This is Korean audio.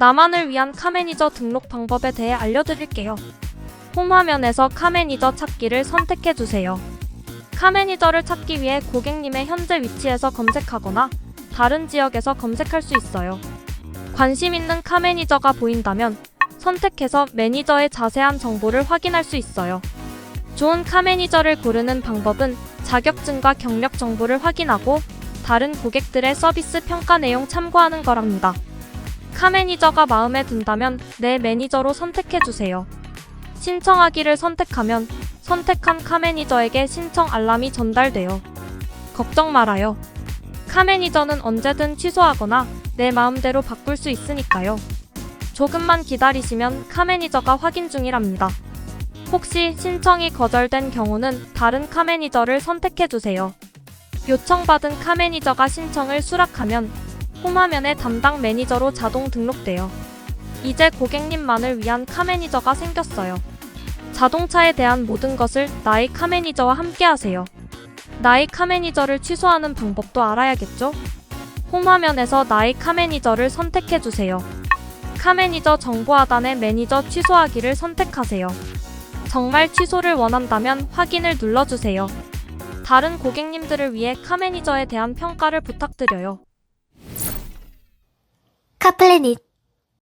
나만을 위한 카매니저 등록 방법에 대해 알려드릴게요. 홈 화면에서 카매니저 찾기를 선택해주세요. 카매니저를 찾기 위해 고객님의 현재 위치에서 검색하거나 다른 지역에서 검색할 수 있어요. 관심 있는 카매니저가 보인다면 선택해서 매니저의 자세한 정보를 확인할 수 있어요. 좋은 카매니저를 고르는 방법은 자격증과 경력 정보를 확인하고 다른 고객들의 서비스 평가 내용 참고하는 거랍니다. 카 매니저가 마음에 든다면 내 매니저로 선택해주세요. 신청하기를 선택하면 선택한 카 매니저에게 신청 알람이 전달돼요. 걱정 말아요. 카 매니저는 언제든 취소하거나 내 마음대로 바꿀 수 있으니까요. 조금만 기다리시면 카 매니저가 확인 중이랍니다. 혹시 신청이 거절된 경우는 다른 카 매니저를 선택해주세요. 요청받은 카 매니저가 신청을 수락하면 홈화면에 담당 매니저로 자동 등록돼요. 이제 고객님만을 위한 카매니저가 생겼어요. 자동차에 대한 모든 것을 나의 카매니저와 함께 하세요. 나의 카매니저를 취소하는 방법도 알아야겠죠? 홈화면에서 나의 카매니저를 선택해주세요. 카매니저 정보 하단의 매니저 취소하기를 선택하세요. 정말 취소를 원한다면 확인을 눌러주세요. 다른 고객님들을 위해 카매니저에 대한 평가를 부탁드려요. 카플래닛